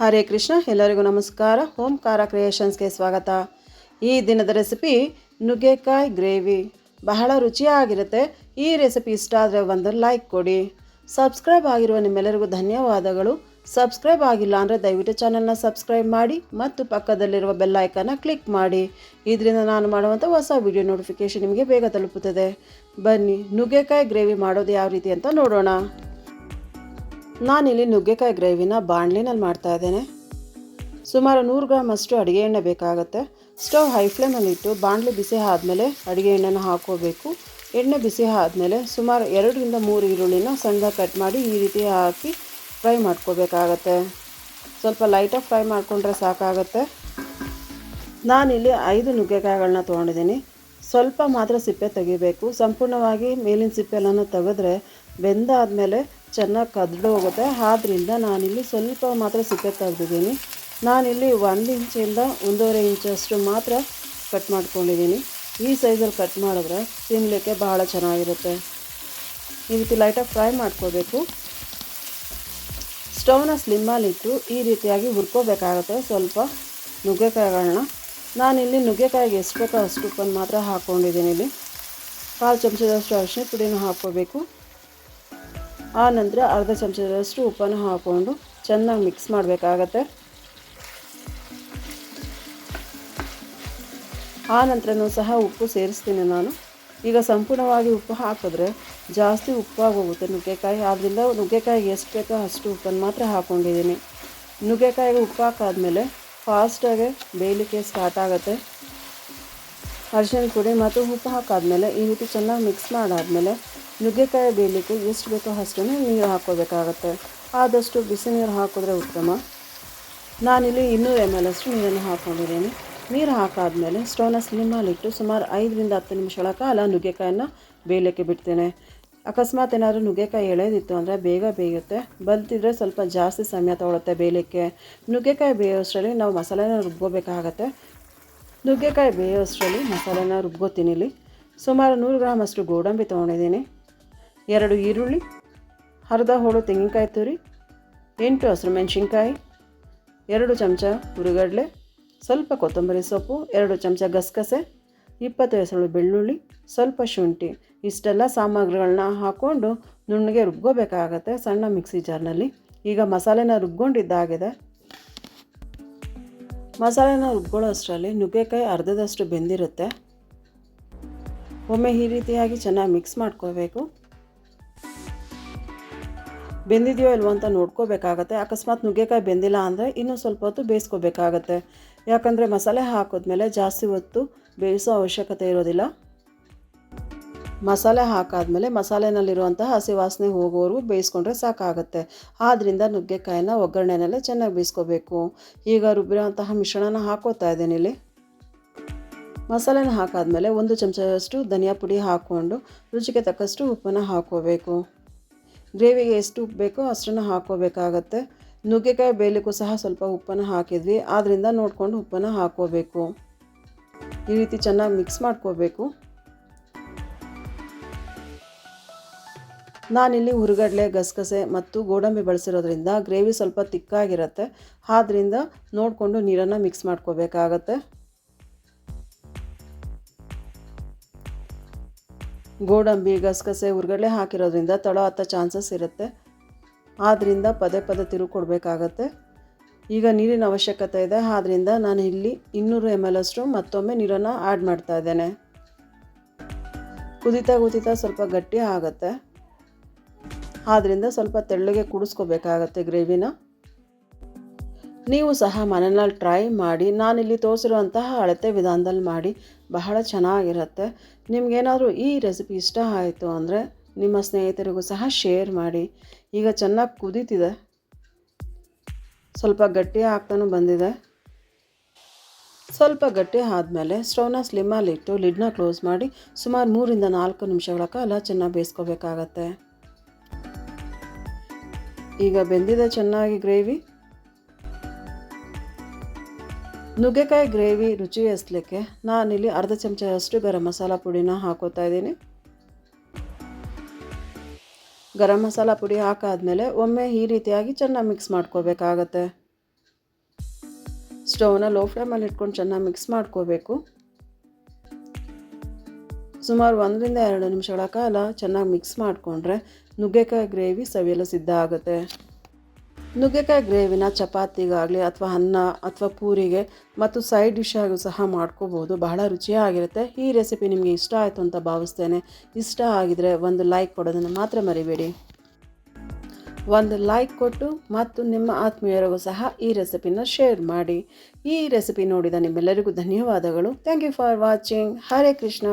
ಹರೇ ಕೃಷ್ಣ, ಎಲ್ಲರಿಗೂ ನಮಸ್ಕಾರ. ಓಂಕಾರ ಕ್ರಿಯೇಷನ್ಸ್ಗೆ ಸ್ವಾಗತ. ಈ ದಿನದ ರೆಸಿಪಿ, ನುಗ್ಗೆಕಾಯಿ ಗ್ರೇವಿ. ಬಹಳ ರುಚಿಯಾಗಿರುತ್ತೆ. ಈ ರೆಸಿಪಿ ಇಷ್ಟ ಆದರೆ ಒಂದು ಲೈಕ್ ಕೊಡಿ. ಸಬ್ಸ್ಕ್ರೈಬ್ ಆಗಿರುವ ನಿಮ್ಮೆಲ್ಲರಿಗೂ ಧನ್ಯವಾದಗಳು. ಸಬ್ಸ್ಕ್ರೈಬ್ ಆಗಿಲ್ಲ ಅಂದರೆ ದಯವಿಟ್ಟು ಚಾನಲ್ನ ಸಬ್ಸ್ಕ್ರೈಬ್ ಮಾಡಿ ಮತ್ತು ಪಕ್ಕದಲ್ಲಿರುವ ಬೆಲ್ ಐಕನ್ನ ಕ್ಲಿಕ್ ಮಾಡಿ. ಇದರಿಂದ ನಾನು ಮಾಡುವಂಥ ಹೊಸ ವಿಡಿಯೋ ನೋಟಿಫಿಕೇಷನ್ ನಿಮಗೆ ಬೇಗ ತಲುಪುತ್ತದೆ. ಬನ್ನಿ, ನುಗ್ಗೆಕಾಯಿ ಗ್ರೇವಿ ಮಾಡೋದು ಯಾವ ರೀತಿ ಅಂತ ನೋಡೋಣ. ನಾನಿಲ್ಲಿ ನುಗ್ಗೆಕಾಯಿ ಗ್ರೇವಿನ ಬಾಣ್ಲಿನಲ್ಲಿ ಮಾಡ್ತಾ ಇದ್ದೇನೆ. ಸುಮಾರು ನೂರು ಗ್ರಾಮ್ ಅಷ್ಟು ಅಡುಗೆ ಎಣ್ಣೆ ಬೇಕಾಗುತ್ತೆ. ಸ್ಟವ್ ಹೈ ಫ್ಲೇಮಲ್ಲಿಟ್ಟು ಬಾಣಲಿ ಬಿಸಿ ಆದಮೇಲೆ ಅಡುಗೆ ಎಣ್ಣೆನ ಹಾಕೋಬೇಕು ಎಣ್ಣೆ ಬಿಸಿ ಆದಮೇಲೆ ಸುಮಾರು ಎರಡರಿಂದ ಮೂರು ಈರುಳ್ಳಿನ ಸಣ್ಣದಾಗಿ ಕಟ್ ಮಾಡಿ ಈ ರೀತಿ ಹಾಕಿ ಫ್ರೈ ಮಾಡ್ಕೋಬೇಕಾಗತ್ತೆ. ಸ್ವಲ್ಪ ಲೈಟಾಗಿ ಫ್ರೈ ಮಾಡಿಕೊಂಡ್ರೆ ಸಾಕಾಗತ್ತೆ. ನಾನಿಲ್ಲಿ ಐದು ನುಗ್ಗೆಕಾಯಿಗಳನ್ನ ತೊಗೊಂಡಿದ್ದೀನಿ. ಸ್ವಲ್ಪ ಮಾತ್ರ ಸಿಪ್ಪೆ ತೆಗಿಬೇಕು. ಸಂಪೂರ್ಣವಾಗಿ ಮೇಲಿನ ಸಿಪ್ಪೆ ಎಲ್ಲನೂ ತೆಗೆದ್ರೆ ಬೆಂದಾದಮೇಲೆ ಚೆನ್ನಾಗಿ ಕದ್ದು ಹೋಗುತ್ತೆ. ಆದ್ದರಿಂದ ನಾನಿಲ್ಲಿ ಸ್ವಲ್ಪ ಮಾತ್ರ ಸಿಪ್ಪೆ ತೆಗೆದಿದ್ದೀನಿ. ನಾನಿಲ್ಲಿ ಒಂದು ಇಂಚಿಂದ ಒಂದೂವರೆ ಇಂಚಷ್ಟು ಮಾತ್ರ ಕಟ್ ಮಾಡ್ಕೊಂಡಿದ್ದೀನಿ. ಈ ಸೈಜಲ್ಲಿ ಕಟ್ ಮಾಡಿದ್ರೆ ತಿನ್ನಲಿಕ್ಕೆ ಬಹಳ ಚೆನ್ನಾಗಿರುತ್ತೆ. ಈ ರೀತಿ ಲೈಟಾಗಿ ಫ್ರೈ ಮಾಡ್ಕೋಬೇಕು. ಸ್ಟವ್ನ ಸ್ಲಿಮ್ಮಲ್ಲಿಟ್ಟು ಈ ರೀತಿಯಾಗಿ ಹುರ್ಕೋಬೇಕಾಗುತ್ತೆ ಸ್ವಲ್ಪ ನುಗ್ಗೆಕಾಯಿಗಳನ್ನ ನಾನಿಲ್ಲಿ ನುಗ್ಗೆಕಾಯಿಗೆ ಎಷ್ಟು ಬೇಕೋ ಅಷ್ಟು ಉಪ್ಪನ್ನು ಮಾತ್ರ ಹಾಕ್ಕೊಂಡಿದ್ದೀನಿ ಇಲ್ಲಿ. ಕಾಲು ಚಮಚದಷ್ಟು ಅರಿಶಿನ ಪುಡಿನೂ ಹಾಕ್ಕೋಬೇಕು. ಆ ನಂತರ ಅರ್ಧ ಚಮಚದಷ್ಟು ಉಪ್ಪನ್ನು ಹಾಕ್ಕೊಂಡು ಚೆನ್ನಾಗಿ ಮಿಕ್ಸ್ ಮಾಡಬೇಕಾಗತ್ತೆ. ಆ ನಂತರನೂ ಸಹ ಉಪ್ಪು ಸೇರಿಸ್ತೀನಿ ನಾನು. ಈಗ ಸಂಪೂರ್ಣವಾಗಿ ಉಪ್ಪು ಹಾಕಿದ್ರೆ ಜಾಸ್ತಿ ಉಪ್ಪಾಗೋಗುತ್ತೆ ನುಗ್ಗೆಕಾಯಿ. ಆದ್ದರಿಂದ ನುಗ್ಗೆಕಾಯಿಗೆ ಎಷ್ಟು ಬೇಕೋ ಅಷ್ಟು ಉಪ್ಪನ್ನು ಮಾತ್ರ ಹಾಕ್ಕೊಂಡಿದ್ದೀನಿ ನುಗ್ಗೆಕಾಯಿಗೆ ಉಪ್ಪು ಹಾಕಾದ್ಮೇಲೆ ಫಾಸ್ಟಾಗಿ ಬೇಯಲಿಕ್ಕೆ ಸ್ಟಾರ್ಟ್ ಆಗುತ್ತೆ. ಅರಿಶಿನ ಪುಡಿ ಮತ್ತು ಉಪ್ಪು ಹಾಕಾದ್ಮೇಲೆ ಈ ರೀತಿ ಚೆನ್ನಾಗಿ ಮಿಕ್ಸ್ ಮಾಡಾದ್ಮೇಲೆ ನುಗ್ಗೆಕಾಯಿ ಬೇಯಲಿಕ್ಕೆ ಎಷ್ಟು ಬೇಕೋ ಅಷ್ಟನ್ನು ನೀರು ಹಾಕ್ಕೋಬೇಕಾಗತ್ತೆ. ಆದಷ್ಟು ಬಿಸಿ ನೀರು ಹಾಕಿದ್ರೆ ಉತ್ತಮ. ನಾನಿಲ್ಲಿ ಇನ್ನೂರು ಎಂ ಎಲ್ ಅಷ್ಟು ನೀರನ್ನು ಹಾಕ್ಕೊಂಡಿದ್ದೀನಿ ನೀರು ಹಾಕಾದಮೇಲೆ ಸ್ಟವ್ನ ಸ್ಲಿಮ್ಮಲ್ಲಿಟ್ಟು ಸುಮಾರು ಐದರಿಂದ ಹತ್ತು ನಿಮಿಷಗಳ ಕಾಲ ನುಗ್ಗೆಕಾಯನ್ನು ಬೇಯಲಿಕ್ಕೆ ಬಿಡ್ತೇನೆ. ಅಕಸ್ಮಾತ್ ಏನಾದರೂ ನುಗ್ಗೆಕಾಯಿ ಎಳೆದಿತ್ತು ಅಂದರೆ ಬೇಗ ಬೇಯುತ್ತೆ. ಬಲ್ತಿದ್ರೆ ಸ್ವಲ್ಪ ಜಾಸ್ತಿ ಸಮಯ ತೊಗೊಳುತ್ತೆ ಬೇಯಲಿಕ್ಕೆ. ನುಗ್ಗೆಕಾಯಿ ಬೇಯೋಷ್ಟರಲ್ಲಿ ನಾವು ಮಸಾಲೆನ ರುಬ್ಬೋಬೇಕಾಗತ್ತೆ ನುಗ್ಗೆಕಾಯಿ ಬೇಯೋಷ್ಟರಲ್ಲಿ ಮಸಾಲೆನ ರುಬ್ಬೋತೀನಿ ಇಲ್ಲಿ. ಸುಮಾರು ನೂರು ಗ್ರಾಮ್ ಅಷ್ಟು ಗೋಡಂಬಿ ತೊಗೊಂಡಿದ್ದೀನಿ. ಎರಡು ಈರುಳ್ಳಿ, ಅರ್ಧ ಹೋಳು ತೆಂಗಿನಕಾಯಿ ತುರಿ, ಎಂಟು ಹಸಿರು ಮೆಣಸಿನ್ಕಾಯಿ, ಎರಡು ಚಮಚ ಹುರುಗಡಲೆ, ಸ್ವಲ್ಪ ಕೊತ್ತಂಬರಿ ಸೊಪ್ಪು, ಎರಡು ಚಮಚ ಗಸಗಸೆ, ಇಪ್ಪತ್ತು ಹೆಸರು ಬೆಳ್ಳುಳ್ಳಿ, ಸ್ವಲ್ಪ ಶುಂಠಿ. ಇಷ್ಟೆಲ್ಲ ಸಾಮಗ್ರಿಗಳನ್ನ ಹಾಕ್ಕೊಂಡು ನುಣ್ಣಗೆ ರುಬ್ಕೋಬೇಕಾಗತ್ತೆ ಸಣ್ಣ ಮಿಕ್ಸಿ ಜಾರ್ನಲ್ಲಿ. ಈಗ ಮಸಾಲೆನ ರುಬ್ಕೊಂಡಿದ್ದಾಗಿದೆ. ಮಸಾಲೆನ ರುಬ್ಕೊಳ್ಳೋ ಅಷ್ಟರಲ್ಲಿ ನುಗ್ಗೆಕಾಯಿ ಅರ್ಧದಷ್ಟು ಬೆಂದಿರುತ್ತೆ. ಒಮ್ಮೆ ಈ ರೀತಿಯಾಗಿ ಚೆನ್ನಾಗಿ ಮಿಕ್ಸ್ ಮಾಡ್ಕೋಬೇಕು. ಬೆಂದಿದೆಯೋ ಇಲ್ವೋ ಅಂತ ನೋಡ್ಕೋಬೇಕಾಗತ್ತೆ. ಅಕಸ್ಮಾತ್ ನುಗ್ಗೆಕಾಯಿ ಬೆಂದಿಲ್ಲ ಅಂದರೆ ಇನ್ನೂ ಸ್ವಲ್ಪ ಹೊತ್ತು ಬೇಯಿಸ್ಕೋಬೇಕಾಗತ್ತೆ. ಯಾಕಂದರೆ ಮಸಾಲೆ ಹಾಕಿದ್ಮೇಲೆ ಜಾಸ್ತಿ ಹೊತ್ತು ಬೇಯಿಸೋ ಅವಶ್ಯಕತೆ ಇರೋದಿಲ್ಲ. ಮಸಾಲೆ ಹಾಕಾದಮೇಲೆ ಮಸಾಲೆನಲ್ಲಿರುವಂತಹ ಹಸಿ ವಾಸನೆ ಹೋಗೋವರೆಗೂ ಬೇಯಿಸ್ಕೊಂಡ್ರೆ ಸಾಕಾಗುತ್ತೆ. ಆದ್ದರಿಂದ ನುಗ್ಗೆಕಾಯಿನ ಒಗ್ಗರಣೆನಲ್ಲೇ ಚೆನ್ನಾಗಿ ಬೇಯಿಸ್ಕೋಬೇಕು. ಈಗ ರುಬ್ಬಿರೋಂತಹ ಮಿಶ್ರಣನ ಹಾಕೋತಾ ಇದ್ದೀನಿ ಇಲ್ಲಿ. ಮಸಾಲೆನ ಹಾಕಾದಮೇಲೆ ಒಂದು ಚಮಚದಷ್ಟು ಧನಿಯಾ ಪುಡಿ ಹಾಕ್ಕೊಂಡು ರುಚಿಗೆ ತಕ್ಕಷ್ಟು ಉಪ್ಪನ್ನು ಹಾಕ್ಕೋಬೇಕು ಗ್ರೇವಿಗೆ ಎಷ್ಟು ಉಪ್ಪು ಬೇಕೋ ಅಷ್ಟನ್ನು ಹಾಕ್ಕೋಬೇಕಾಗತ್ತೆ. ನುಗ್ಗೆಕಾಯಿ ಬೇಲಿಗೂ ಸಹ ಸ್ವಲ್ಪ ಉಪ್ಪನ್ನು ಹಾಕಿದ್ವಿ. ಆದ್ದರಿಂದ ನೋಡಿಕೊಂಡು ಉಪ್ಪನ್ನು ಹಾಕ್ಕೋಬೇಕು. ಈ ರೀತಿ ಚೆನ್ನಾಗಿ ಮಿಕ್ಸ್ ಮಾಡ್ಕೋಬೇಕು. ನಾನಿಲ್ಲಿ ಹುರುಗಡ್ಲೆ, ಗಸಗಸೆ ಮತ್ತು ಗೋಡಂಬಿ ಬಳಸಿರೋದ್ರಿಂದ ಗ್ರೇವಿ ಸ್ವಲ್ಪ ತಿಕ್ಕಾಗಿರುತ್ತೆ. ಆದ್ದರಿಂದ ನೋಡಿಕೊಂಡು ನೀರನ್ನು ಮಿಕ್ಸ್ ಮಾಡ್ಕೋಬೇಕಾಗತ್ತೆ. ಗೋಡಂಬಿ, ಗಸಗಸೆ ಹುರುಗಡ್ಲೆ ಹಾಕಿರೋದ್ರಿಂದ ತಳ ಹತ್ತ ಚಾನ್ಸಸ್ ಇರುತ್ತೆ. ಆದ್ದರಿಂದ ಪದೇ ಪದೇ ತಿರುವು ಕೊಡಬೇಕಾಗತ್ತೆ. ಈಗ ನೀರಿನ ಅವಶ್ಯಕತೆ ಇದೆ. ಆದ್ದರಿಂದ ನಾನು ಇಲ್ಲಿ ಇನ್ನೂರು ಎಂ ಎಲ್ ಅಷ್ಟು ಮತ್ತೊಮ್ಮೆ ನೀರನ್ನು ಆ್ಯಡ್ ಮಾಡ್ತಾ ಇದ್ದೇನೆ. ಕುದಿತಾ ಕುದಿತಾ ಸ್ವಲ್ಪ ಗಟ್ಟಿ ಆಗುತ್ತೆ. ಆದ್ದರಿಂದ ಸ್ವಲ್ಪ ತೆಳ್ಳಗೆ ಕುಡಿಸ್ಕೋಬೇಕಾಗತ್ತೆ ಗ್ರೇವಿನ. ನೀವು ಸಹ ಮನೆಯಲ್ಲಿ ಟ್ರೈ ಮಾಡಿ, ನಾನಿಲ್ಲಿ ತೋರಿಸಿರುವಂತಹ ಅಳತೆ ವಿಧಾನದಲ್ಲಿ ಮಾಡಿ, ಬಹಳ ಚೆನ್ನಾಗಿರುತ್ತೆ. ನಿಮಗೇನಾದರೂ ಈ ರೆಸಿಪಿ ಇಷ್ಟ ಆಯಿತು ಅಂದರೆ ನಿಮ್ಮ ಸ್ನೇಹಿತರಿಗೂ ಸಹ ಶೇರ್ ಮಾಡಿ. ಈಗ ಚೆನ್ನಾಗಿ ಕುದೀತಿದೆ. ಸ್ವಲ್ಪ ಗಟ್ಟಿ ಆಗ್ತಾನೂ ಬಂದಿದೆ. ಸ್ವಲ್ಪ ಗಟ್ಟಿ ಆದಮೇಲೆ ಸ್ಟವ್ನ ಸ್ಲಿಮ್ಮಲ್ಲಿಟ್ಟು ಲಿಡ್ನ ಕ್ಲೋಸ್ ಮಾಡಿ ಸುಮಾರು ಮೂರಿಂದ ನಾಲ್ಕು ನಿಮಿಷಗಳ ಕಾಲ ಚೆನ್ನಾಗಿ ಬೇಯಿಸ್ಕೋಬೇಕಾಗತ್ತೆ. ಈಗ ಬೆಂದಿದೆ ಚೆನ್ನಾಗಿ ಗ್ರೇವಿ ನುಗ್ಗೆಕಾಯಿ ಗ್ರೇವಿ ರುಚಿ ಎಸ್ಲಿಕ್ಕೆ ನಾನಿಲ್ಲಿ ಅರ್ಧ ಚಮಚದಷ್ಟು ಗರಂ ಮಸಾಲ ಪುಡಿನ ಹಾಕೋತಾ ಇದ್ದೀನಿ. ಗರಂ ಮಸಾಲ ಪುಡಿ ಹಾಕಾದ್ಮೇಲೆ ಒಮ್ಮೆ ಈ ರೀತಿಯಾಗಿ ಚೆನ್ನಾಗಿ ಮಿಕ್ಸ್ ಮಾಡ್ಕೋಬೇಕಾಗತ್ತೆ. ಸ್ಟವ್ನ ಲೋ ಫ್ಲೇಮಲ್ಲಿ ಇಟ್ಕೊಂಡು ಚೆನ್ನಾಗಿ ಮಿಕ್ಸ್ ಮಾಡ್ಕೋಬೇಕು. ಸುಮಾರು ಒಂದರಿಂದ ಎರಡು ನಿಮಿಷಗಳ ಕಾಲ ಚೆನ್ನಾಗಿ ಮಿಕ್ಸ್ ಮಾಡಿಕೊಂಡ್ರೆ ನುಗ್ಗೆಕಾಯಿ ಗ್ರೇವಿ ಸವಿಯಲು ಸಿದ್ಧ ಆಗುತ್ತೆ. ನುಗ್ಗೆಕಾಯಿ ಗ್ರೇವಿನ ಚಪಾತಿಗಾಗಲಿ ಅಥವಾ ಅನ್ನ ಅಥವಾ ಪೂರಿಗೆ ಮತ್ತು ಸೈಡ್ ಡಿಶ್ ಆಗೂ ಸಹ ಮಾಡ್ಕೋಬೋದು. ಬಹಳ ರುಚಿಯಾಗಿರುತ್ತೆ. ಈ ರೆಸಿಪಿ ನಿಮಗೆ ಇಷ್ಟ ಆಯಿತು ಅಂತ ಭಾವಿಸ್ತೇನೆ. ಇಷ್ಟ ಆಗಿದರೆ ಒಂದು ಲೈಕ್ ಕೊಡೋದನ್ನು ಮಾತ್ರ ಮರಿಬೇಡಿ. ಒಂದು ಲೈಕ್ ಕೊಟ್ಟು ಮತ್ತು ನಿಮ್ಮ ಆತ್ಮೀಯರಿಗೂ ಸಹ ಈ ರೆಸಿಪಿನ ಶೇರ್ ಮಾಡಿ. ಈ ರೆಸಿಪಿ ನೋಡಿದ ನಿಮ್ಮೆಲ್ಲರಿಗೂ ಧನ್ಯವಾದಗಳು. Thank you for watching Hare Krishna